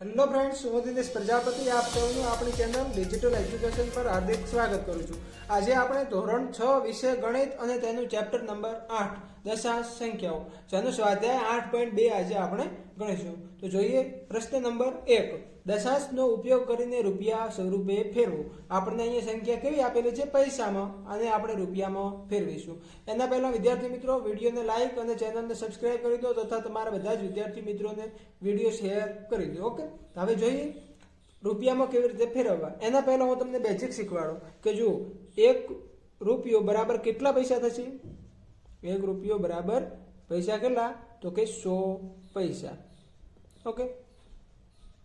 Hello friends, હું દિનેશ પ્રજાપતિ, આપ સૌનું આપણી ચેનલ ડિજિટલ એજ્યુકેશન પર હાર્દિક સ્વાગત કરું છું. આજે આપણે ધોરણ છ વિષય ગણિત અને તેનું ચેપ્ટર નંબર આઠ દશાંશ સંખ્યાઓ જેનો સ્વાધ્યાય આઠ પોઈન્ટ બે આજે આપણે ગણીશું. તો જોઈએ પ્રશ્ન નંબર એક. દશાંશનો ઉપયોગ કરીને રૂપિયા સ્વરૂપે ફેરવું. આપણને અહીંયા સંખ્યા કેવી આપેલી છે? પૈસામાં. અને આપણે રૂપિયામાં ફેરવીશું. એના પહેલાં વિદ્યાર્થી મિત્રો, વિડીયોને લાઇક અને ચેનલને સબસ્ક્રાઇબ કરી દો તથા તમારા બધા જ વિદ્યાર્થી મિત્રોને વીડિયો શેર કરી દો, ઓકે? હવે જોઈએ રૂપિયામાં કેવી રીતે ફેરવવા. એના પહેલાં હું તમને બેઝિક શીખવાડું કે જો એક રૂપિયો બરાબર કેટલા પૈસા થશે? એક રૂપિયો બરાબર પૈસા કેટલા? તો કે સો પૈસા. ઓકે?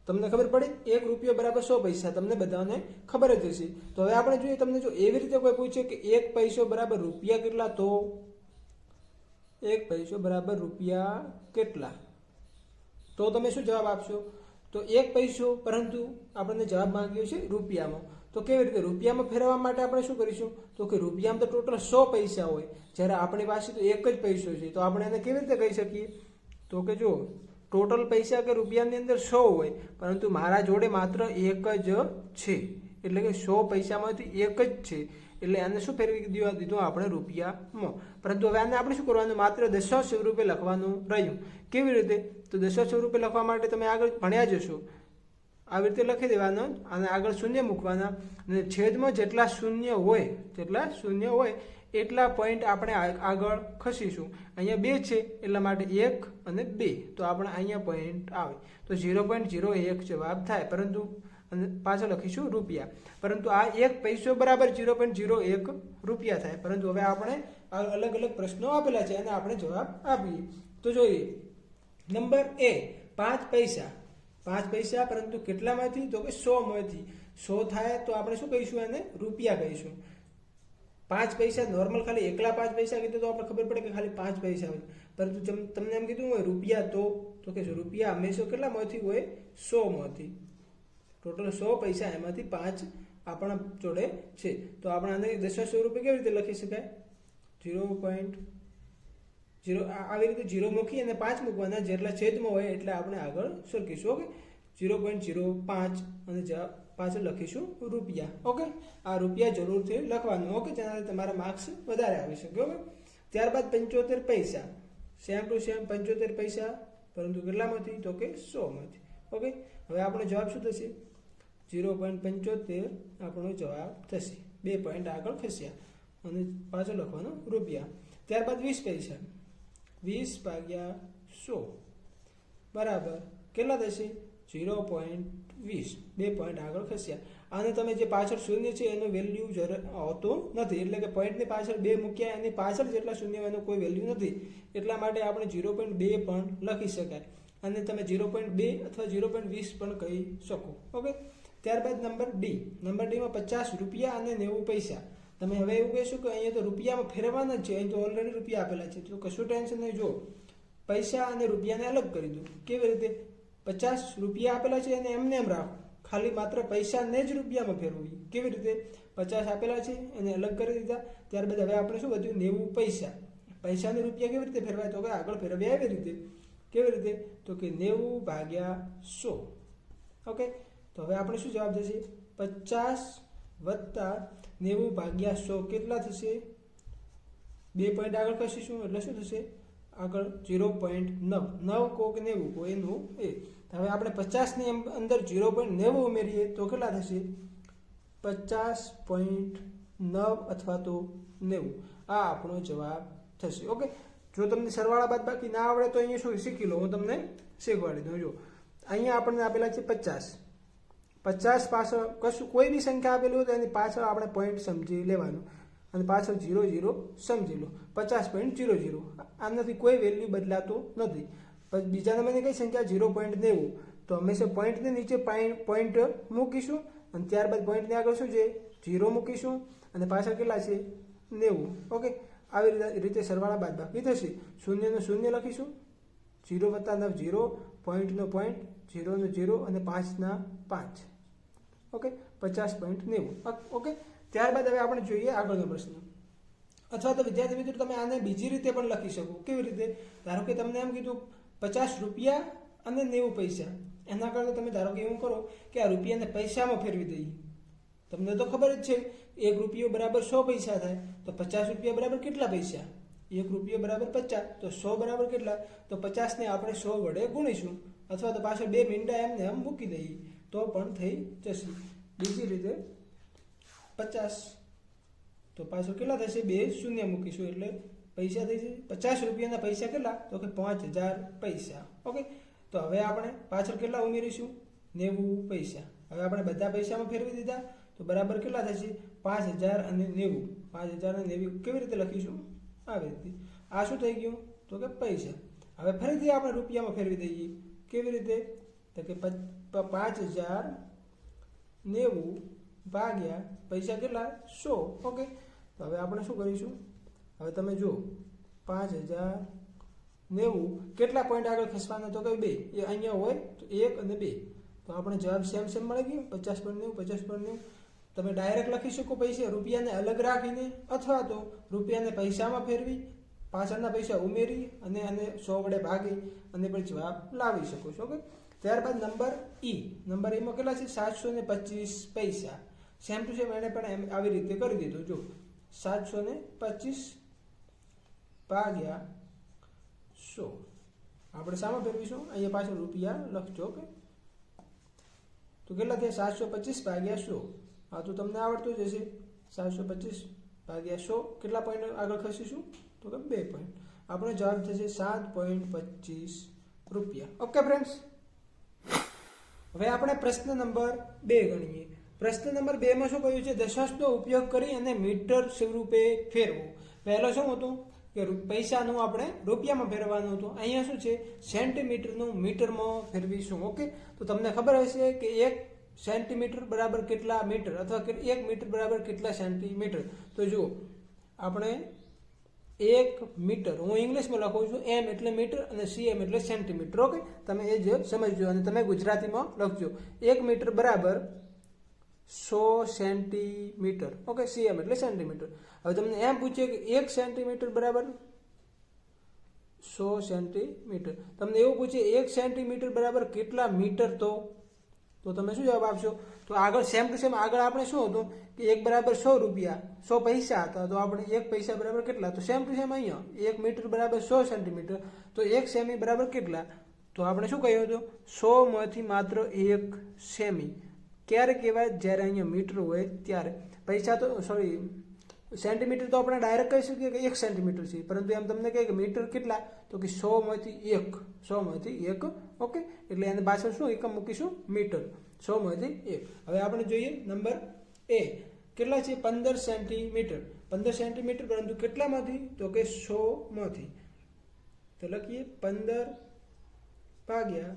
તમને ખબર પડી? એક રૂપિયો બરાબર સો પૈસા. તમને બધાને ખબર જ હશે. તો હવે આપણે જોઈએ તમને જો એવી રીતે કોઈ પૂછે કે એક પૈસો બરાબર રૂપિયા કેટલા, તો એક પૈસો બરાબર રૂપિયા કેટલા? તો તમે શું જવાબ આપશો? તો એક પૈસો, પરંતુ આપણને જવાબ માંગ્યો છે રૂપિયામાં. તો કેવી રીતે? રૂપિયામાં ફેરવવા માટે આપણે શું કરીશું? તો કે રૂપિયામાં તો ટોટલ સો પૈસા હોય. જ્યારે આપણી પાસે તો એક જ પૈસો છે. તો આપણે એને કેવી રીતે કહી શકીએ? તો કે જો ટોટલ પૈસા કે રૂપિયાની અંદર સો હોય, પરંતુ મારા જોડે માત્ર એક જ છે. એટલે કે સો પૈસામાંથી એક જ છે. એટલે આને શું ફેરવી દેવા દીધું આપણે રૂપિયામાં. પરંતુ હવે આને આપણે શું કરવાનું? માત્ર દસો સ્વરૂપે લખવાનું રહ્યું. કેવી રીતે? તો દસો સ્વરૂપે લખવા માટે તમે આગળ ભણ્યા જશો આવી રીતે લખી દેવાનો અને આગળ શૂન્ય મૂકવાના. અને છેદમાં જેટલા શૂન્ય હોય, જેટલા શૂન્ય હોય, એટલા પોઈન્ટ આપણે આગળ ખસીશું. અહીંયા બે છે, એટલા માટે એક અને બે. તો આપણે અહીંયા પોઈન્ટ આવે. તો ઝીરો પોઈન્ટ ઝીરો એક જવાબ થાય. પરંતુ અને પાછળ લખીશું રૂપિયા. પરંતુ આ એક પૈસો બરાબર ઝીરો પોઈન્ટ ઝીરો એક રૂપિયા થાય. પરંતુ હવે આપણે અલગ અલગ પ્રશ્નો આપેલા છે અને આપણે જવાબ આપીએ. તો જોઈએ. નંબર એ, પાંચ પૈસા. પાંચ પૈસા, પરંતુ કેટલામાંથી? તો કે સો માંથી સો થાય તો આપણે શું કહીશું એને? રૂપિયા કહીશું. પાંચ પૈસા નોર્મલ ખાલી એકલા પાંચ પૈસા કીધું તો આપણે ખબર પડે કે ખાલી પાંચ પૈસા હોય. પરંતુ તમને એમ કીધું હોય રૂપિયા તો તો કે રૂપિયા હંમેશા કેટલામાંથી હોય? સો માંથી ટોટલ સો પૈસા એમાંથી પાંચ આપણા જોડે છે. તો આપણે આને દસમા સ્વરૂપે કેવી રીતે લખી શકાય? ઝીરો પોઈન્ટ ઝીરો આવી રીતે ઝીરો મૂકી અને પાંચ મૂકવાના જેટલા છેદમાં હોય એટલે આપણે આગળ સરકીશું, ઓકે? ઝીરો પોઈન્ટ ઝીરો પાંચ અને જવાબ પાછળ લખીશું રૂપિયા, ઓકે? આ રૂપિયા જરૂરથી લખવાનું, ઓકે? જેનાથી તમારા માર્ક્સ વધારે આવી શકે, ઓકે? ત્યારબાદ પંચોતેર પૈસા, સેમ ટુ સેમ પંચોતેર પૈસા, પરંતુ કેટલામાંથી? તો કે સોમાંથી, ઓકે? હવે આપણો જવાબ શું થશે? ઝીરો પોઈન્ટ પંચોતેર, આપણો જવાબ થશે. બે પોઈન્ટ આગળ ખસ્યા અને પાછળ લખવાનું રૂપિયા. ત્યારબાદ વીસ પૈસા. વીસ ભાગ્યા સો. બરાબર. કેટલા થશે? ઝીરો પોઈન્ટ વીસ. બે પોઈન્ટ આગળ ખસ્યા. અને તમે જે પાછળ શૂન્ય છે, એનો વેલ્યુ આવતો નથી. એટલે કે પોઈન્ટની પાછળ બે મૂક્યા, એની પાછળ જેટલા શૂન્ય એનો કોઈ વેલ્યુ નથી. એટલા માટે આપણે ઝીરો પોઈન્ટ બે પણ લખી શકાય. અને તમે ઝીરો પોઈન્ટ બે અથવા ઝીરો પોઈન્ટ વીસ પણ કહી શકો. ઓકે? ત્યારબાદ નંબર ડી. નંબર ડીમાં પચાસ રૂપિયા અને નેવું પૈસા. તમે હવે એવું કહેશો કે અહીંયા તો રૂપિયામાં ફેરવાના જ છે, અહીં તો ઓલરેડી રૂપિયા આપેલા છે. તો કશું ટેન્શન નહીં, જો પૈસા અને રૂપિયાને અલગ કરી દો કેવી રીતે? પચાસ રૂપિયા આપેલા છે અને એમને એમ રાખો. ખાલી માત્ર પૈસાને જ રૂપિયામાં ફેરવવી. કેવી રીતે? પચાસ આપેલા છે, એને અલગ કરી દીધા. ત્યારબાદ હવે આપણે શું વધ્યું? નેવું પૈસા. પૈસાને રૂપિયા કેવી રીતે ફેરવાય? તો કે આગળ ફેરવ્યા એવી રીતે. કેવી રીતે? તો કે નેવું ભાગ્યા સો. ઓકે? તો હવે આપણે શું જવાબ જશે? પચાસ વત્તા નેવું ભાગ્યા સો કેટલા થશે? બે પોઈન્ટ આગળ ખસીશું એટલે શું થશે? આગળ ઝીરો પોઈન્ટ નવ. નવ કો કે નેવું કો એનું એ હવે આપણે પચાસની અંદર ઝીરો પોઈન્ટ નેવું ઉમેરીએ તો કેટલા થશે? પચાસ પોઈન્ટ નવ અથવા તો નેવું. આ આપણો જવાબ થશે. ઓકે? જો તમને સરવાળા બાદ બાકી ના આવડે તો અહીંયા શું શીખી લો. હું તમને શીખવાડી દઉં. જો અહીંયા આપણને આપેલા છે પચાસ. પચાસ પાછળ કશું કોઈ બી સંખ્યા આપેલી હોય તો એની પાછળ આપણે પોઈન્ટ સમજી લેવાનું. અને પાછળ જીરો જીરો સમજી લો. પચાસ પોઈન્ટ જીરો જીરો આનાથી કોઈ વેલ્યુ બદલાતું નથી. બીજા નંબરની કઈ સંખ્યા? જીરો પોઈન્ટ નેવું. તો હંમેશા પોઈન્ટની નીચે પોઈન્ટ મૂકીશું. અને ત્યારબાદ પોઈન્ટની આગળ શું છે? જીરો મૂકીશું. અને પાછળ કેટલા છે? નેવું. ઓકે આવી રીતે- સરવાળા બાદ બાકી થશે. શૂન્યનું શૂન્ય લખીશું. જીરો વત્તા નવ જીરો પોઈન્ટનો પોઈન્ટ જીરોનો જીરો અને પાંચના પાંચ. ઓકે? પચાસ પોઈન્ટ નેવું. ઓકે? ત્યારબાદ હવે આપણે જોઈએ આગળનો પ્રશ્ન. અથવા તો વિદ્યાર્થી મિત્રો, તમે આને બીજી રીતે પણ લખી શકો. કેવી રીતે? ધારો કે તમને એમ કીધું, પચાસ રૂપિયા અને નેવું પૈસા. એના કરતાં તમે ધારો કે એવું કરો કે આ રૂપિયાને પૈસામાં ફેરવી દઈએ. તમને તો ખબર જ છે, એક રૂપિયો બરાબર સો પૈસા થાય, તો પચાસ રૂપિયા બરાબર કેટલા પૈસા? એક રૂપિયો બરાબર પચાસ, તો સો બરાબર કેટલા? તો પચાસને આપણે સો વડે ગુણીશું. અથવા તો પાછળ બે મીંડા એમને એમ મૂકી દઈએ. તો પણ થઈ જશે. બીજી રીતે પચાસ. તો પાછળ કેટલા થશે? બે શૂન્ય મૂકીશું. એટલે પૈસા થઈ જશે. પચાસ રૂપિયાના પૈસા કેટલા? તો કે પાંચ હજાર પૈસા. ઓકે? તો હવે આપણે પાછળ કેટલા ઉમેરીશું? નેવું પૈસા. હવે આપણે બધા પૈસામાં ફેરવી દીધા. તો બરાબર કેટલા થશે? પાંચ હજાર અને નેવું. પાંચ હજાર અને નેવું કેવી રીતે લખીશું? આવી રીતે. આ શું થઈ ગયું? તો કે પૈસા. હવે ફરીથી આપણે રૂપિયામાં ફેરવી દઈએ. કેવી રીતે? તો કે પ- પાંચ હજાર નેવું ભાગ્યા પૈસા કેટલા સો ઓકે તો હવે આપણે શું કરીશું હવે તમે જુઓ પાંચ હજાર નેવું કેટલા પોઈન્ટ આગળ ખસવાના તો કે બે એ અહીંયા હોય તો એક અને બે તો આપણે જવાબ સેમ સેમ મળી ગયો પચાસ પોઈન્ટ નેવું પચાસ પોઈન્ટ નેવું તમે ડાયરેક્ટ લખી શકો પૈસા રૂપિયાને અલગ રાખીને અથવા તો રૂપિયાને પૈસામાં ફેરવી પાછળના પૈસા ઉમેરી અને અને સો વડે ભાગી અને પછી જવાબ લાવી શકો છો ઓકે ત્યારબાદ નંબર ઈ નંબર એમાં કેટલા છે? સાતસો ને પચીસ પૈસા. સેમ ટુ સેમ એને પણ એમ આવી રીતે કરી દીધું. જો સાતસો ને પચીસ ભાગ્યા સો. આપણે શામાં ફેરવીશું? અહીંયા પાછળ રૂપિયા લખજો, ઓકે? તો કેટલા થયા? સાતસો પચીસ ભાગ્યા સો. હા, તો તમને આવડતું જ હશે. સાતસો પચીસ ભાગ્યા સો. કેટલા પોઈન્ટ આગળ ખસીશું? તો કે બે પોઈન્ટ આપણો જવાબ થશે સાત પોઈન્ટ પચીસ રૂપિયા. ઓકે ફ્રેન્ડ્સ હવે આપણે પ્રશ્ન નંબર બે ગણીએ. પ્રશ્ન નંબર બેમાં શું કહ્યું છે? દશાંશનો ઉપયોગ કરી અને મીટર સ્વરૂપે ફેરવો. પહેલો શું હતું? કે પૈસાનું આપણે રૂપિયામાં ફેરવવાનું હતું. અહીંયા શું છે? સેન્ટીમીટરનું મીટરમાં ફેરવીશું. ઓકે? તો તમને ખબર હશે કે એક સેન્ટીમીટર બરાબર કેટલા મીટર? અથવા એક મીટર બરાબર કેટલા સેન્ટીમીટર? તો જુઓ, આપણે એક મીટર. હું ઇંગ્લિશમાં લખું છું એમ એટલે મીટર અને સી એમ એટલે સેન્ટીમીટર. ઓકે? તમે એ જ સમજજો અને તમે ગુજરાતીમાં લખજો. એક મીટર બરાબર સો સેન્ટીમીટર. ઓકે? સીએમ એટલે સેન્ટીમીટર. હવે તમને એમ પૂછે કે એક સેન્ટીમીટર બરાબર સો સેન્ટીમીટર. તમને એવું પૂછે એક સેન્ટીમીટર બરાબર કેટલા મીટર તો? તો તમે શું જવાબ આપશો? તો આગળ સેમ ટુ સેમ આગળ આપણે શું હતું કે એક બરાબર સો રૂપિયા, સો પૈસા હતા. તો આપણે એક પૈસા બરાબર કેટલા? તો સેમ ટુ સેમ અહીંયા. એક મીટર બરાબર સો સેન્ટીમીટર તો એક સેમી બરાબર કેટલા? તો આપણે શું કહ્યું હતું? સોમાંથી માત્ર એક સેમી ક્યારે કહેવાય? જ્યારે અહીંયા મીટર હોય ત્યારે. પૈસા તો સોરી સેન્ટીમીટર તો આપણે ડાયરેક્ટ કહી શકીએ કે એક સેન્ટીમીટર છે. પરંતુ એમ તમને કહે કે મીટર કેટલા? તો કે સોમાંથી એક સોમાંથી એક, ઓકે? એટલે એને પાછળ શું? એકમ મૂકીશું, મીટર. સોમાંથી એક. હવે આપણે જોઈએ નંબર એ. કેટલા છે? પંદર સેન્ટીમીટર. પંદર સેન્ટીમીટર પરંતુ કેટલામાંથી? તો કે સોમાંથી તો લખીએ પંદર ભાગ્યા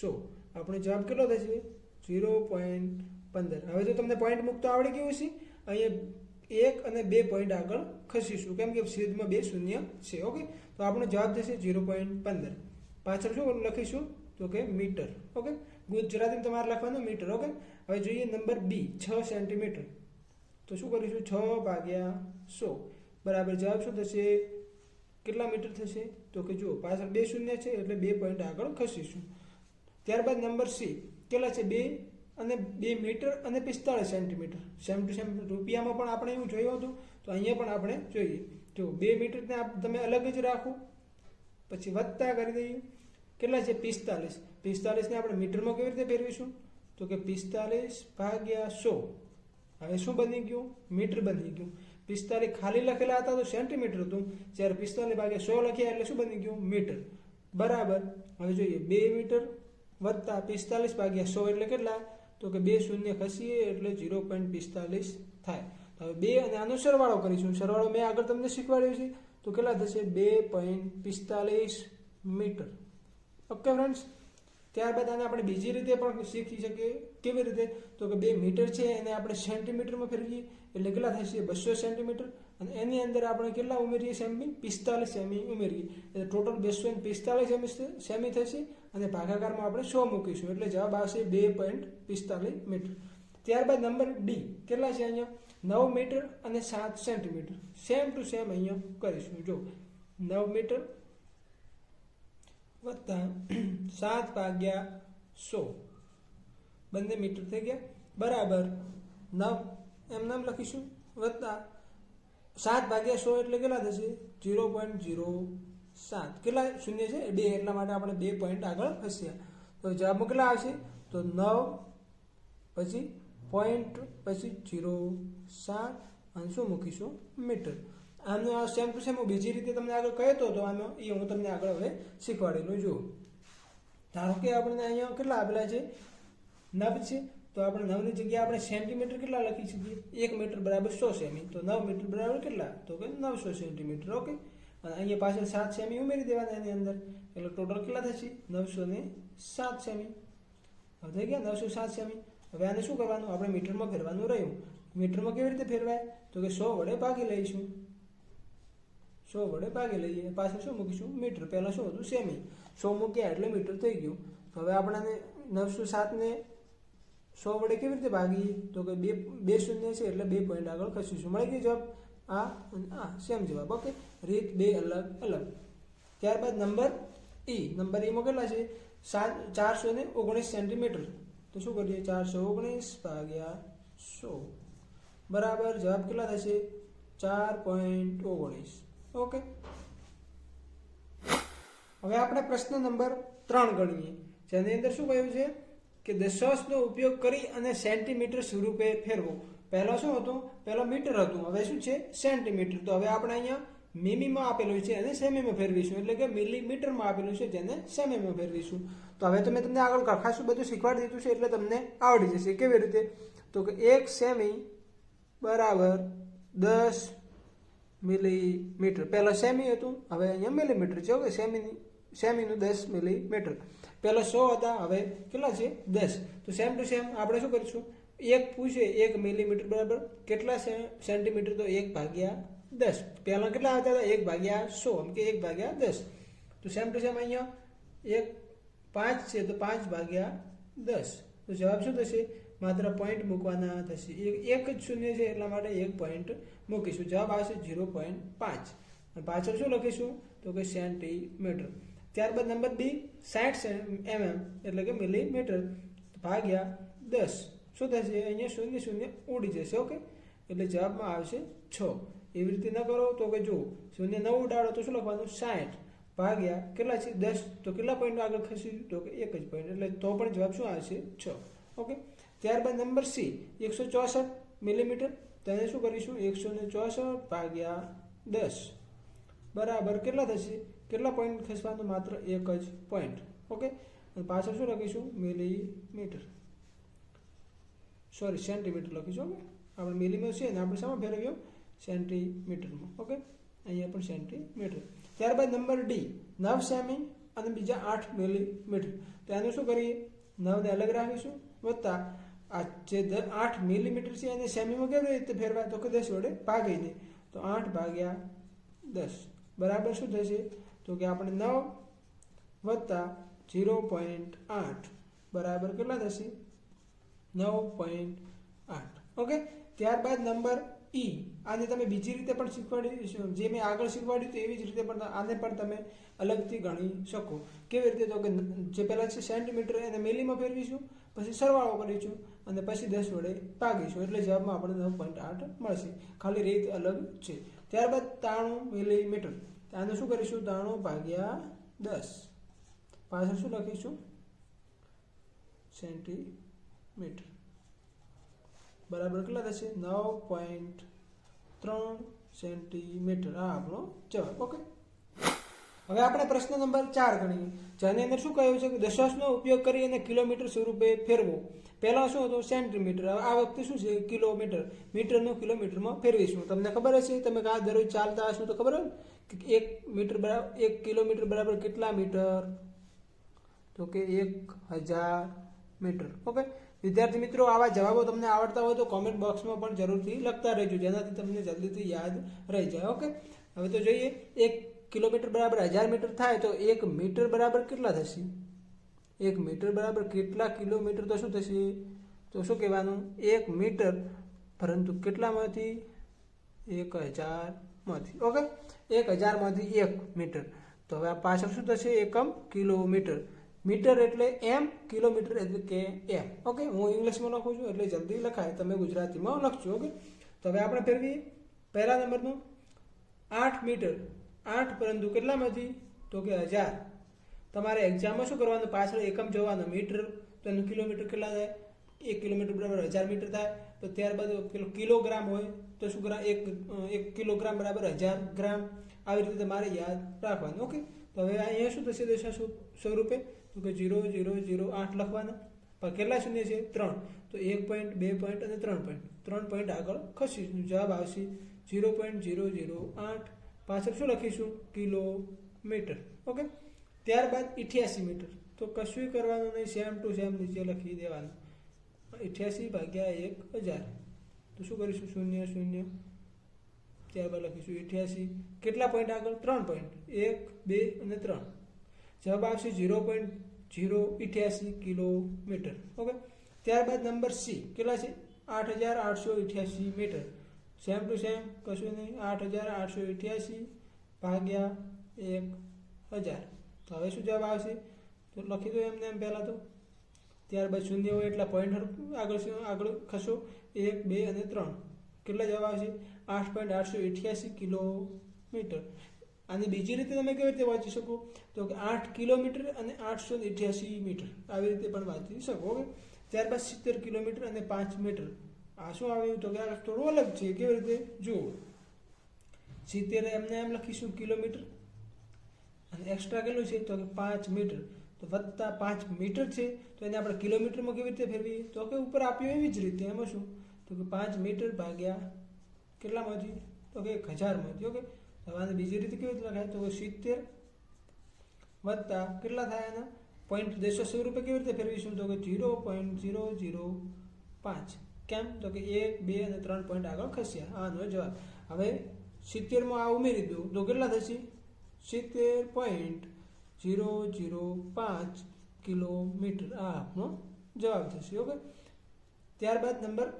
સો. આપણો જવાબ કેટલો થશે? ઝીરો પોઈન્ટ પંદર. હવે જો તમને પોઈન્ટ મૂકતો આવડી ગયું છે અહીંયા એક અને બે પોઈન્ટ આગળ ખસીશું. કેમ કે સીધમાં બે શૂન્ય છે ઓકે તો આપણો જવાબ થશે ઝીરો પોઈન્ટ પંદર. પાછળ શું લખીશું? તો કે મીટર ઓકે ગુજરાતીમાં તમારે લખવાનું મીટર ઓકે હવે જોઈએ નંબર બી, છ સેન્ટીમીટર તો શું કરીશું? છ ભાગ્યા સો. બરાબર, જવાબ શું થશે? કેટલા મીટર થશે? તો કે જુઓ, પાછળ બે શૂન્ય છે, એટલે બે પોઈન્ટ આગળ ખસીશું. ત્યારબાદ નંબર સી, કેટલા છે? બે? અને બે મીટર અને પિસ્તાળીસ સેન્ટીમીટર. સેમ ટુ સેમ રૂપિયામાં પણ આપણે એવું જોયું હતું, તો અહીંયા પણ આપણે જોઈએ. જો બે મીટરને તમે અલગ જ રાખો, પછી વત્તા કરી દઈએ. કેટલા છે? પિસ્તાલીસ પિસ્તાલીસને આપણે મીટરમાં કેવી રીતે ફેરવીશું? તો કે પિસ્તાલીસ ભાગ્યા સો. હવે શું બની ગયું? મીટર બની ગયું. પિસ્તાલીસ ખાલી લખેલા હતા તો સેન્ટીમીટર હતું. જ્યારે પિસ્તાલીસ ભાગ્યા સો લખ્યા એટલે શું બની ગયું? મીટર. બરાબર. હવે જોઈએ. બે મીટર વત્તા પિસ્તાલીસ ભાગ્યા સો એટલે કેટલા? તો કે બે શૂન્ય ખસીએ એટલે ઝીરો પોઈન્ટ પિસ્તાલીસ થાય. તો હવે બે અને આનો સરવાળો કરીશું. સરવાળો મેં આગળ તમને શીખવાડ્યો છે. તો કેટલા થશે? બે પોઈન્ટ પિસ્તાલીસ મીટર. ઓકે ફ્રેન્ડ્સ ત્યારબાદ આને આપણે બીજી રીતે પણ શીખી શકીએ. કેવી રીતે? તો કે બે મીટર છે, એને આપણે સેન્ટીમીટરમાં ફેરવીએ. એટલે કેટલા થશે? બસો સેન્ટીમીટર અને એની અંદર આપણે કેટલા ઉમેરીએ? સેમી? પિસ્તાલીસ સેમી ઉમેરીએ. એટલે ટોટલ બસો પિસ્તાલીસ સેમી સેમી થશે અને ભાગાકારમાં આપણે સો મૂકીશું. એટલે જવાબ આવશે બે પોઈન્ટ પિસ્તાલીસ મીટર. ત્યારબાદ નંબર ડી. કેટલા છે અહીંયા? નવ મીટર અને સાત સેન્ટીમીટર. સેમ ટુ સેમ અહીંયા કરીશું. જો, નવ મીટર વત્તા સાત ભાગ્યા સો. બંને મીટર થઈ ગયા. બરાબર. નવ, એમ નામ લખીશું? વત્તા સાત ભાગ્યા સો એટલે કેટલા થશે? જીરો પોઈન્ટ જીરો સાત. કેટલા શૂન્ય છે? બે. એટલા માટે આપણે બે પોઈન્ટ આગળ ખસ્યા તો જવાબમાં કેટલા આવશે? તો નવ પછી પોઈન્ટ પછી જીરો સાત. અને શું મૂકીશું? મીટર. આનો આ સેમ ટુ સેમ બીજી રીતે તમને આગળ કહેતો હતો આનો એ હું તમને આગળ હવે શીખવાડેલું જુઓ ધારો કે આપણને અહીંયા કેટલા આપેલા છે? નવ છે. તો આપણે નવની જગ્યાએ આપણે સેન્ટીમીટર કેટલા લખી શકીએ? એક મીટર બરાબર સો સેમી તો નવ મીટર બરાબર કેટલા? તો કે નવસો સેન્ટીમીટર ઓકે અને અહીંયા પાછળ સાત સેમી ઉમેરી દેવાના એની અંદર. એટલે ટોટલ કેટલા થશે? નવસો ને સાત સેમી હવે થઈ ગયા નવસો સાત સેમી હવે આને શું કરવાનું? આપણે મીટરમાં ફેરવાનું રહ્યું. મીટરમાં કેવી રીતે ફેરવાય? તો કે સો વડે ભાગી લઈશું. સો વડે ભાગી લઈએ. પાછળ શું મૂકીશું? મીટર. પહેલાં શું હતું સેમી સો મૂક્યા એટલે મીટર થઈ ગયું. હવે આપણાને નવસો સાતને સો વડે કેવી રીતે ભાગીએ? તો કે બે બે શૂન્ય છે એટલે બે પોઈન્ટ આગળ ખસીશું મળી ગયું જવાબ? આ અને આ. સેમ જવાબ. ઓકે? રીત બે અલગ અલગ. ત્યારબાદ નંબર ઈ નંબર ઈમાં કેટલા છે? સાત, ચારસો ને ઓગણીસ સેન્ટીમીટર તો શું કરીએ? ચારસો ઓગણીસ ભાગ્યા સો. બરાબર. જવાબ કેટલા થશે? ચાર પોઈન્ટ ઓગણીસ. ઓકે? હવે આપણે પ્રશ્ન નંબર ત્રણ ગણીએ. જેની અંદર શું કહ્યું છે? કે દશાંશનો ઉપયોગ કરી અને સેન્ટીમીટર સ્વરૂપે ફેરવો. પહેલાં શું હતું? પહેલાં મીટર હતું. હવે શું છે? સેન્ટીમીટર તો હવે આપણે અહીંયા મિમીમાં આપેલું છે અને સેમીમાં ફેરવીશું. એટલે કે મિલીમીટરમાં આપેલું છે જેને સેમીમાં ફેરવીશું. તો હવે તો મેં તમને આગળ ખાસું બધું શીખવાડી દીધું છે એટલે તમને આવડી જશે. કેવી રીતે? તો કે એક સેમી બરાબર દસ મિલીમીટર. પહેલાં સેમી હતું. હવે અહીંયા મિલીમીટર છે. ઓકે, સેમીની. સેમીનું દસ મિલીમીટર પહેલાં સો હતા, હવે કેટલા છે? દસ. તો સેમ ટુ સેમ આપણે શું કરીશું? એક પૂછે, એક મિલીમીટર બરાબર? કેટલા સેન્ટીમીટર તો એક ભાગ્યા દસ. પહેલાં કેટલા આવતા હતા? એક ભાગ્યા સો. એમ કે એક ભાગ્યા દસ. તો સેમ ટુ સેમ અહીંયા એક પાંચ છે, તો પાંચ ભાગ્યા દસ. તો જવાબ શું થશે? માત્ર પોઈન્ટ મૂકવાના થશે. એક એક જ શૂન્ય છે, એટલા માટે એક પોઈન્ટ મૂકીશું. જવાબ આવશે ઝીરો પોઈન્ટ પાંચ. અને પાછળ શું લખીશું? તો કે સેન્ટીમીટર ત્યારબાદ નંબર બી સાઠ એમએમ, એટલે કે મિલીમીટર, ભાગ્યા દસ. શું થશે? અહીંયા શૂન્ય શૂન્ય ઉડી જશે, ઓકે? એટલે જવાબમાં આવશે છ. એવી રીતે ન કરો, તો કે જો શૂન્ય નવ ઉડાડો તો શું લખવાનું? સાઠ. ભાગ્યા કેટલા છે? દસ. તો કેટલા પોઈન્ટ આગળ ખસી? તો કે એક જ પોઈન્ટ એટલે તો પણ જવાબ શું આવશે? છ. ઓકે? ત્યારબાદ નંબર સી, એકસો ચોસઠ મિલીમીટર. તેને શું કરીશું? એકસો ચોસઠ ભાગ્યા દસ. બરાબર. કેટલા થશે? કેટલા પોઈન્ટ ખસવાનું માત્ર એક જ પોઈન્ટ ઓકે પાછળ શું લખીશું? મિલીમીટર સોરી સેન્ટીમીટર લખીશું ઓકે આપણે મિલીમીટર છે ને, આપણે શામાં ફેરવ્યો સેન્ટીમીટરમાં ઓકે અહીંયા પણ સેન્ટીમીટર ત્યારબાદ નંબર ડી નવ સેમી અને બીજા આઠ મિલીમીટર તો એનું શું કરીએ? નવને અલગ રાખીશું. વત્તા આ જે આઠ મિલીમીટર છે એને સેમીમાં કેવી રીતે ફેરવાય? તો કે દસ વડે ભાગી દે તો આઠ ભાગ્યા દસ. બરાબર શું થશે? તો કે આપણે નવ વત્તા ઝીરો પોઈન્ટ આઠ. બરાબર કેટલા થશે? નવ પોઈન્ટ આઠ. ઓકે? ત્યારબાદ નંબર ઈ આને તમે બીજી રીતે પણ શીખવાડી જે મેં આગળ શીખવાડ્યું તો એવી જ રીતે પણ આને પણ તમે અલગથી ગણી શકો. કેવી રીતે? તો કે જે પહેલાં છે સેન્ટીમીટર, એને મિલીમાં ફેરવીશું, પછી સરવાળો કરીશું અને પછી દસ વડે ભાગીશું. એટલે જવાબમાં આપણે નવ પોઈન્ટ આઠ મળશે. ખાલી રીત અલગ છે. ત્યારબાદ ત્રાણું મિલીમીટર. આને શું કરીશું? ત્રાણું ભાગ્યા દસ. પાછળ શું લખીશું? સેન્ટીમીટર. બરાબર કેટલા થશે? નવ પોઈન્ટ ત્રણ સેન્ટીમીટર. આ આપણો જવાબ. ઓકે. હવે આપણે પ્રશ્ન નંબર ચાર ગણીએ. જેની અંદર શું કહ્યું છે કે દશાંશનો ઉપયોગ કરી અને કિલોમીટર સ્વરૂપે ફેરવો. પહેલાં શું હતું? સેન્ટીમીટર. આ વખતે શું છે? કિલોમીટર. મીટરનું કિલોમીટરમાં ફેરવીશું. તમને ખબર હશે? તમે કાં દરરોજ ચાલતા હશો તો ખબર હોય એક મીટર બરાબર, એક કિલોમીટર બરાબર કેટલા મીટર? તો કે એક હજાર મીટર. ઓકે? વિદ્યાર્થી મિત્રો, આવા જવાબો તમને આવડતા હોય તો કોમેન્ટ બોક્સમાં પણ જરૂરથી લખતા રહેજો, જેનાથી તમને જલ્દીથી યાદ રહી જાય. ઓકે? હવે તો જોઈએ, એક કિલોમીટર બરાબર હજાર મીટર થાય તો એક મીટર બરાબર કેટલા થશે? એક મીટર બરાબર કેટલા કિલોમીટર તો શું થશે? તો શું કહેવાનું? એક મીટર. પરંતુ કેટલામાંથી? એક હજારમાંથી. ઓકે? એક હજારમાંથી એક મીટર. તો હવે આ પાછળ શું થશે? એકમ કિલોમીટર. મીટર એટલે એમ કિલોમીટર એટલે કે એમ. ઓકે, હું ઇંગ્લિશમાં લખું છું એટલે જલ્દી લખાય. તમે ગુજરાતીમાં લખજો, ઓકે? તો હવે આપણે ફેરવી પહેલા નંબરનું. આઠ મીટર. આઠ પરંતુ કેટલામાંથી? તો કે હજાર. તમારે એક્ઝામમાં શું કરવાનું? પાછળ એકમ જોવાનું. મીટર. તો એનું કિલોમીટર કેટલા થાય? એક કિલોમીટર બરાબર હજાર મીટર થાય. તો ત્યારબાદ કિલોગ્રામ હોય. તો શું ગ્રામ એક એક કિલોગ્રામ બરાબર હજાર ગ્રામ આવી રીતે તમારે યાદ રાખવાનું, ઓકે? તો હવે અહીંયા શું થશે દશા સ્વ- સ્વરૂપે? તો કે જીરો ઝીરો ઝીરો આઠ લખવાના. પણ કેટલા શૂન્ય છે? ત્રણ. તો એક પોઈન્ટ બે પોઈન્ટ અને ત્રણ પોઈન્ટ ત્રણ પોઈન્ટ આગળ ખસીશું. જવાબ આવશે ઝીરો પોઈન્ટ ઝીરો ઝીરો આઠ. પાછળ શું લખીશું? કિલોમીટર. ઓકે? ત્યારબાદ ઇઠ્યાસી મીટર. તો કશું કરવાનું નહીં. સેમ ટુ સેમ નીચે લખી દેવાનું. ઇઠ્યાસી ભાગ્યા એક હજાર. તો શું કરીશું? શૂન્ય શૂન્ય. ત્યારબાદ લખીશું અઠ્યાસી. કેટલા પોઈન્ટ આગળ? ત્રણ પોઈન્ટ એક, બે અને ત્રણ. જવાબ આવશે ઝીરો પોઈન્ટ ઝીરો ઇઠ્યાસી કિલોમીટર. ઓકે? ત્યારબાદ નંબર સી. કેટલા છે? આઠ હજાર આઠસો ઇઠ્યાસી મીટર. સેમ ટુ સેમ કશું નહીં. આઠ હજાર આઠસો ઇઠ્યાસી ભાગ્યા એક હજાર. તો હવે શું જવાબ આવશે? તો લખી દો એમને એમ પહેલાં તો. ત્યારબાદ શૂન્ય હોય એટલા પોઈન્ટ આગળ આગળ ખસો. એક, બે અને ત્રણ. કેટલા જવાબ આવશે આઠ પોઈન્ટ આઠસો અઠ્યાસી કિલોમીટર. અને બીજી રીતે તમે કેવી રીતે વાંચી શકો? તો કે આઠ કિલોમીટર અને આઠસો અઠ્યાસી મીટર. આવી રીતે પણ વાંચી શકો, ઓકે? ત્યારબાદ સિત્તેર કિલોમીટર અને પાંચ મીટર. આ શું આવ્યું? તો કે આ થોડું અલગ છે. કેવી રીતે? જુઓ. સિત્તેર એમને એમ લખીશું કિલોમીટર. અને એક્સ્ટ્રા કેટલું છે? તો કે પાંચ મીટર. તો વત્તા પાંચ મીટર છે. તો એને આપણે કિલોમીટરમાં કેવી રીતે ફેરવીએ? તો કે ઉપર આપ્યું એવી જ રીતે. એમાં શું? તો કે પાંચ મીટર ભાગ્યા કેટલામાંથી? તો કે એક હજારમાંથી, ઓકે? હવે બીજી રીતે કેવી રીતે લખાય? તો કે સિત્તેર વત્તા કેટલા થાય એના પોઈન્ટ દેશો સો રૂપિયા કેવી રીતે ફેરવીશું? તો કે ઝીરો પોઈન્ટ ઝીરો ઝીરો પાંચ. કેમ? તો કે એક, બે અને ત્રણ પોઈન્ટ આગળ ખસ્યા. આનો જવાબ. હવે સિત્તેરમાં આ ઉમેરી દો તો કેટલા થશે? સિત્તેર પોઈન્ટ ઝીરો ઝીરો પાંચ કિલોમીટર. આ આપનો જવાબ થશે, ઓકે? ત્યારબાદ નંબર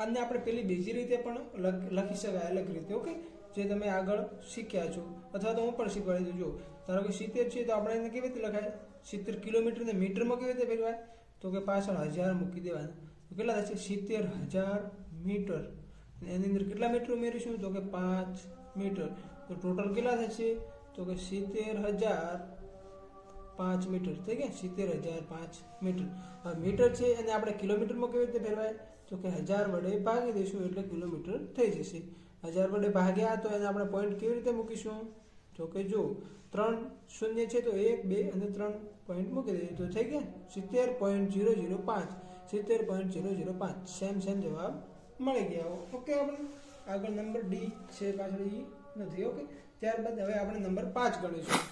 આને આપણે પેલી બીજી રીતે પણ લખ- શકાય અલગ રીતે, ઓકે? જે તમે આગળ શીખ્યા છો. અથવા તો હું પણ શીખવાડી દઉં. જો ધારો કે સિત્તેર છે, તો આપણે એને કેવી રીતે લખાય? સિત્તેર કિલોમીટરને મીટરમાં કેવી રીતે ફેરવાય? તો કે પાછળ હજાર મૂકી દેવાના. તો કેટલા થશે સિત્તેર હજાર મીટર. એની અંદર કેટલા મીટર ઉમેરીશું? તો કે પાંચ મીટર. તો ટોટલ કેટલા થશે તો કે સિત્તેર હજાર પાંચ મીટર. થઈ ગયા? સિત્તેર હજાર પાંચ મીટર. હવે મીટર છે, એને આપણે કિલોમીટરમાં કેવી રીતે ફેરવાય? તો કે હજાર વડે ભાગી દઈશું એટલે કિલોમીટર થઈ જશે. હજાર વડે ભાગ્યા તો એને આપણે પોઈન્ટ કેવી રીતે મૂકીશું? તો કે જો ત્રણ શૂન્ય છે તો એક, બે અને ત્રણ પોઈન્ટ મૂકી દઈએ તો થઈ ગયા? સિત્તેર પોઈન્ટ ઝીરો ઝીરો પાંચ. સિત્તેર પોઈન્ટ ઝીરો ઝીરો પાંચ. સેમ સેમ જવાબ મળી ગયા. ઓકે આપણે આગળ નંબર ડી છે પાછળ ઈ નથી ઓકે ત્યારબાદ હવે આપણે નંબર પાંચ ગણીશું.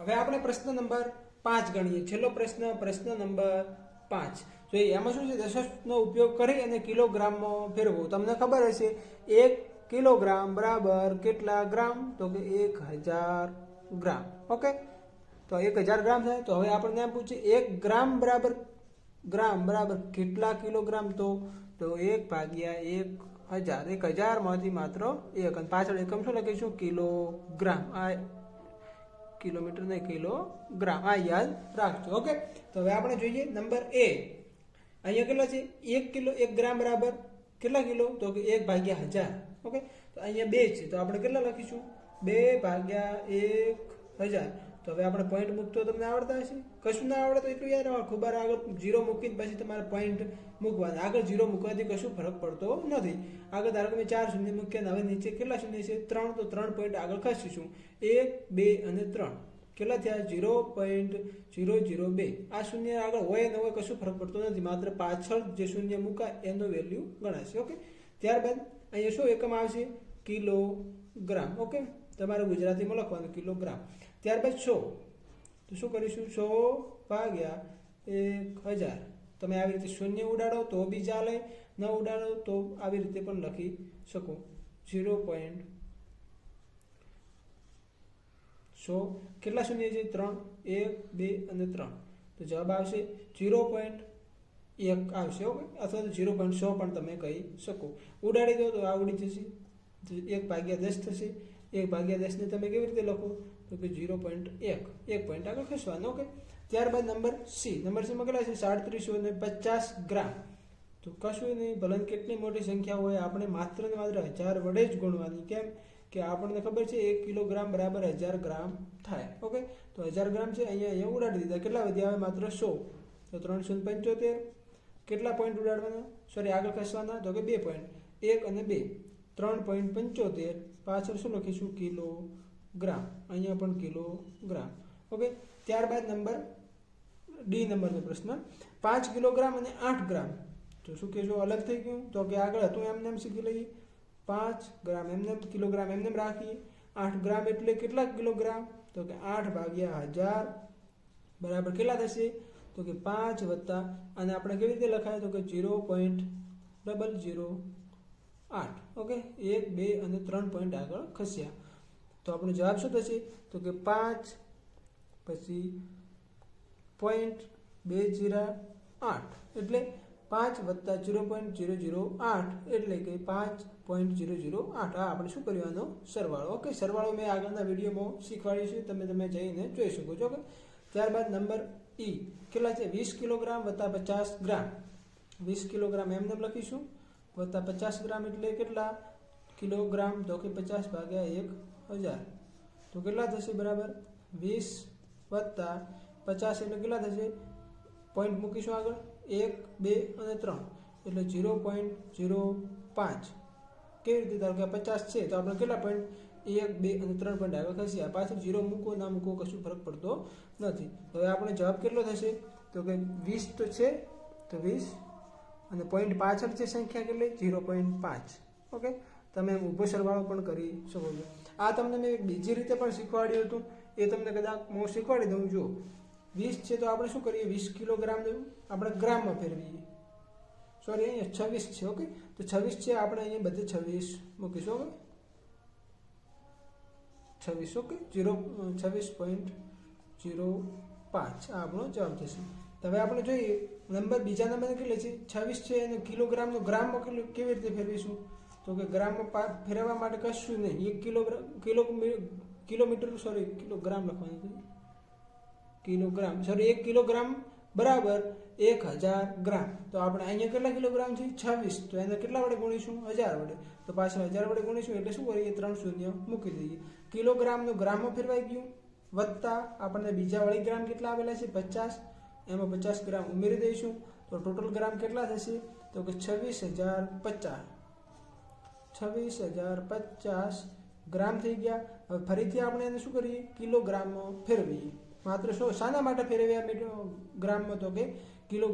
હવે આપણે પ્રશ્ન નંબર પાંચ ગણીએ. છેલ્લો પ્રશ્ન પ્રશ્ન નંબર પાંચ. તો એમાં શું છે? દશકનો ઉપયોગ કરી અને કિલોગ્રામમાં ફેરવો તમને ખબર હશે, એક કિલોગ્રામ બરાબર કેટલા ગ્રામ? તો કે એક હજાર ગ્રામ. ઓકે? તો એક હજાર ગ્રામ થાય. તો હવે આપણને એમ પૂછે, એક ગ્રામ બરાબર ગ્રામ બરાબર કેટલા કિલોગ્રામ? તો તો એક ભાગ્યા એક હજાર. એક હજારમાંથી માત્ર એક. અને પાછળ એકમ શું લખીશું? કિલોગ્રામ. આ કિલોમીટર ને કિલોગ્રામ. આ યાદ રાખજો. ઓકે? તો હવે આપણે જોઈએ નંબર એ. અહીંયા કેટલા છે? એક કિલો, એક ગ્રામ બરાબર. કેટલા કિલો? તો કે એક ભાગ્યા હજાર. ઓકે? તો અહીંયા બે છે. તો આપણે કેટલા લખીશું? બે ભાગ્યા એક હજાર. તો હવે આપણે પોઈન્ટ મૂકતો તમને આવડતા હશે? કશું ના આવડે તો એટલું યાદ રાખો. ખૂબ આગળ જીરો મૂકીને પછી તમારે પોઈન્ટ મૂકવાના. આગળ જીરો મૂકવાથી કશું ફરક પડતો નથી. આગળ ધારો કે મેં ચાર શૂન્ય મૂક્યા હવે નીચે કેટલા શૂન્ય છે? ત્રણ. તો ત્રણ પોઈન્ટ આગળ ખસીશું. એક, બે અને ત્રણ. કેટલા થયા? ઝીરો પોઈન્ટ ઝીરો ઝીરો બે. આ શૂન્ય આગળ હોય ન હોય કશું ફરક પડતો નથી. માત્ર પાછળ જે શૂન્ય મૂકાય એનો વેલ્યુ ગણાશે ઓકે ત્યારબાદ અહીંયા શું એકમ આવશે? કિલોગ્રામ ઓકે તમારે ગુજરાતીમાં લખવાનું, કિલોગ્રામ. ત્યારબાદ સો. તો શું કરીશું? સો ભાગ્યા એક હજાર. તમે આવી રીતે શૂન્ય ઉડાડો તો બી ચાલે. ન ઉડાડો તો આવી રીતે પણ લખી શકો. ઝીરો પોઈન્ટ સો કેટલા શૂન્ય છે? ત્રણ. એક, બે અને ત્રણ. તો જવાબ આવશે ઝીરો પોઈન્ટ એક આવશે ઓકે અથવા તો ઝીરો પોઈન્ટ સો પણ તમે કહી શકો. ઉડાડી દો તો આ ઉડી જશે. એક ભાગ્યા દસ થશે. એક ભાગ્યા દસને તમે કેવી રીતે લખો? તો કે ઝીરો પોઈન્ટ એક. એક પોઈન્ટ આગળ ખસવાનો ઓકે? ત્યારબાદ નંબર સી. નંબર સીમાં કેટલા છે? સાડત્રીસો ને પચાસ ગ્રામ. તો કશું નહીં ભલન કેટલી મોટી સંખ્યા હોય, આપણે માત્ર ને માત્ર હજાર વડે જ ગુણવાની. કેમ? કે આપણને ખબર છે એક કિલોગ્રામ બરાબર હજાર ગ્રામ થાય, ઓકે? તો હજાર ગ્રામ છે અહીંયા અહીંયા ઉડાડી દીધા. કેટલા વધ્યા? આવે માત્ર સો. તો ત્રણસો પંચોતેર. કેટલા પોઈન્ટ ઉડાડવાના? સોરી આગળ ખસવાના? તો કે બે પોઈન્ટ એક અને બે. ત્રણ પોઈન્ટ પંચોતેર. પાછળ શું લખીશું? કિલો ગ્રામ અહીંયા પણ કિલો ગ્રામ ઓકે? ત્યારબાદ નંબર ડી નંબરનો પ્રશ્ન. પાંચ કિલોગ્રામ અને આઠ ગ્રામ. તો શું કહેજો અલગ થઈ ગયું? તો કે આગળ હતું એમને એમ શીખી લઈએ. પાંચ ગ્રામ એમને કિલોગ્રામ, એમને એમ રાખીએ. આઠ ગ્રામ એટલે કેટલા કિલોગ્રામ? તો કે આઠ ભાગ્યા હજાર. બરાબર કેટલા થશે? તો કે પાંચ વત્તા, અને આપણે કેવી રીતે લખાય? તો કે ઝીરો પોઈન્ટ ડબલ ઝીરો આઠ. ઓકે? એક, બે અને ત્રણ પોઈન્ટ આગળ ખસ્યા. તો આપણો જવાબ શું થશે? તો કે પાંચ પછી પોઈન્ટ બે જીરા આઠ. એટલે પાંચ વત્તા ઝીરો પોઈન્ટ ઝીરો ઝીરો આઠ એટલે કે પાંચ પોઈન્ટ ઝીરો ઝીરો આઠ. આ આપણે શું કર્યું? આનો સરવાળો. ઓકે, સરવાળો મેં આગળના વિડીયોમાં શીખવાડ્યું છે. તમે તમે જઈને જોઈ શકો છો. ઓકે, ત્યારબાદ નંબર ઈ કેટલા છે? વીસ કિલોગ્રામ વત્તા પચાસ ગ્રામ. વીસ કિલોગ્રામ એમને એમ લખીશું. વત્તા પચાસ ગ્રામ એટલે કેટલા? કિલોગ્રામ તો કે પચાસ ભાગ્યા એક હજાર. તો કેટલા થશે બરાબર? વીસ વત્તા પચાસ એટલે કેટલા થશે? પોઈન્ટ મૂકીશું આગળ. એક, બે અને ત્રણ. એટલે ઝીરો પોઈન્ટ ઝીરો પાંચ. કેવી રીતે? ધારો કે પચાસ છે, તો આપણે કેટલા પોઈન્ટ એક, બે અને ત્રણ પોઈન્ટ આગળ આ પાછળ ઝીરો મૂકો, ના મૂકો, કશું ફરક પડતો નથી. હવે આપણે જવાબ કેટલો થશે? તો કે વીસ તો છે, તો વીસ. અને પોઈન્ટ પાછળ છે સંખ્યા કેટલી? ઝીરો પોઈન્ટ પાંચ. ઓકે? તમે ઊભો સરવાળો પણ કરી શકો છો. આ તમને મેં બીજી રીતે પણ શીખવાડ્યું હતું. એ તમને કદાચ હું શીખવાડી દઉં જો વીસ છે તો આપણે શું કરીએ? વીસ કિલોગ્રામ જેવું? આપણે ગ્રામમાં ફેરવીએ. સોરી અહીંયા છવ્વીસ છે ઓકે તો છવ્વીસ છે, આપણે અહીંયા બધે છવ્વીસ મૂકીશું ઓકે છવ્વીસ ઓકે જીરો છવ્વીસ પોઈન્ટ જીરો પાંચ. આ આપણો જવાબ થશે હવે આપણે જોઈએ, નંબર બીજા નંબર કેટલી છે? છવ્વીસ છે અને કિલોગ્રામનો ગ્રામમાં કેટલું કેવી રીતે ફેરવીશું? તો કે ગ્રામમાં ફેરવવા માટે કશું નહીં. એક kilogram kilo kilometre sorry kilogram લખવાનું છે. કિલોગ્રામ. સોરી એક કિલોગ્રામ બરાબર એક હજાર ગ્રામ. તો આપણે અહીંયા કેટલા કિલોગ્રામ છે? છવ્વીસ. તો એને કેટલા વડે ગુણીશું? હજાર વડે. તો પાછળ હજાર વડે ગુણીશું એટલે શું કરીએ? ત્રણ શૂન્ય મૂકી દઈએ. કિલોગ્રામનું ગ્રામમાં ફેરવાઈ ગયું? વત્તા આપણને બીજા વળી ગ્રામ કેટલા આવેલા છે? પચાસ. એમાં પચાસ ગ્રામ ઉમેરી દઈશું. તો ટોટલ ગ્રામ કેટલા થશે? તો કે છવ્વીસ હજાર પચાસ. છવ્વીસ હજાર પચાસ ગ્રામ થઈ ગયા. હવે ફરીથી આપણે એને શું કરીએ? કિલોગ્રામમાં ફેરવીએ. માત્ર શું શાના માટે ફેરવ્યા મીટર ગ્રામમાં તો કે કિલો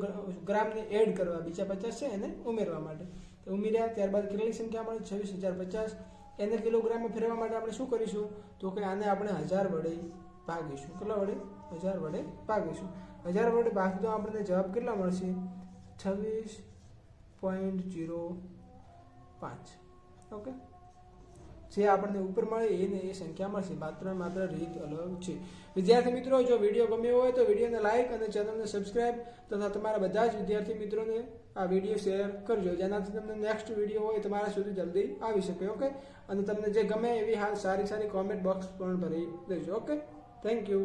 ગ્રામને એડ કરવા બીજા પચાસ છે એને ઉમેરવા માટે. તો ઉમેર્યા, ત્યારબાદ કેટલી સંખ્યા મળે? છવ્વીસ હજાર પચાસ. એને કિલોગ્રામમાં ફેરવા માટે આપણે શું કરીશું? તો કે આને આપણે હજાર વડે ભાગીશું. કેટલા વડે? હજાર વડે ભાગીશું. હજાર વડે ભાગતો આપણને જવાબ કેટલા મળશે? છવ્વીસ પોઈન્ટ જીરો પાંચ. ઓકે? જે આપણને ઉપર મળે એને એ સંખ્યા મળશે માત્ર માત્ર રીત અલગ છે. વિદ્યાર્થી મિત્રો, જો વીડિયો ગમ્યો હોય તો વિડીયોને લાઇક અને ચેનલને સબસ્ક્રાઇબ તથા તમારા બધા જ વિદ્યાર્થી મિત્રોને આ વીડિયો શેર કરજો. જેનાથી તમને નેક્સ્ટ વીડિયો હોય તમારા સુધી જલ્દી આવી શકે ઓકે અને તમને જે ગમે એવી હાલ સારી સારી કોમેન્ટ બોક્સ પણ ભરી દેજો ઓકે થેન્ક યુ